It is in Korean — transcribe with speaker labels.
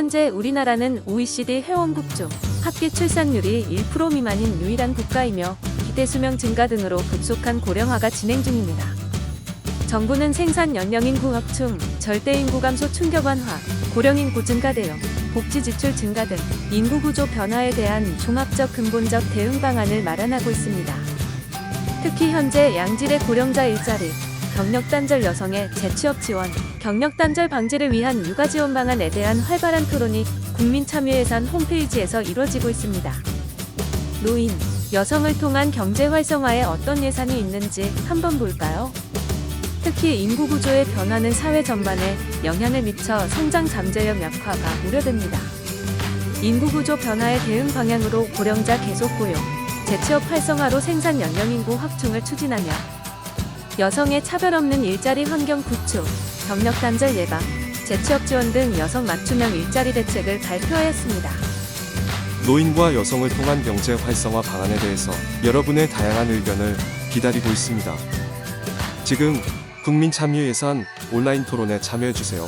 Speaker 1: 현재 우리나라는 OECD 회원국 중 합계 출산율이 1% 미만인 유일한 국가이며 기대 수명 증가 등으로 급속한 고령화가 진행 중입니다. 정부는 생산 연령 인구 확충, 절대 인구 감소 충격 완화, 고령 인구 증가 대응, 복지 지출 증가 등 인구 구조 변화에 대한 종합적 근본적 대응 방안을 마련하고 있습니다. 특히 현재 양질의 고령자 일자리, 경력 단절 여성의 재취업 지원, 경력 단절 방지를 위한 육아 지원 방안에 대한 활발한 토론이 국민참여예산 홈페이지에서 이루어지고 있습니다. 노인, 여성을 통한 경제 활성화에 어떤 예산이 있는지 한번 볼까요? 특히 인구 구조의 변화는 사회 전반에 영향을 미쳐 성장 잠재력 약화가 우려됩니다. 인구 구조 변화에 대응 방향으로 고령자 계속 고용, 재취업 활성화로 생산 연령 인구 확충을 추진하며 여성의 차별 없는 일자리 환경 구축, 경력 단절 예방, 재취업 지원 등 여성 맞춤형 일자리 대책을 발표하였습니다.
Speaker 2: 노인과 여성을 통한 경제 활성화 방안에 대해서 여러분의 다양한 의견을 기다리고 있습니다. 지금 국민 참여 예산 온라인 토론에 참여해 주세요.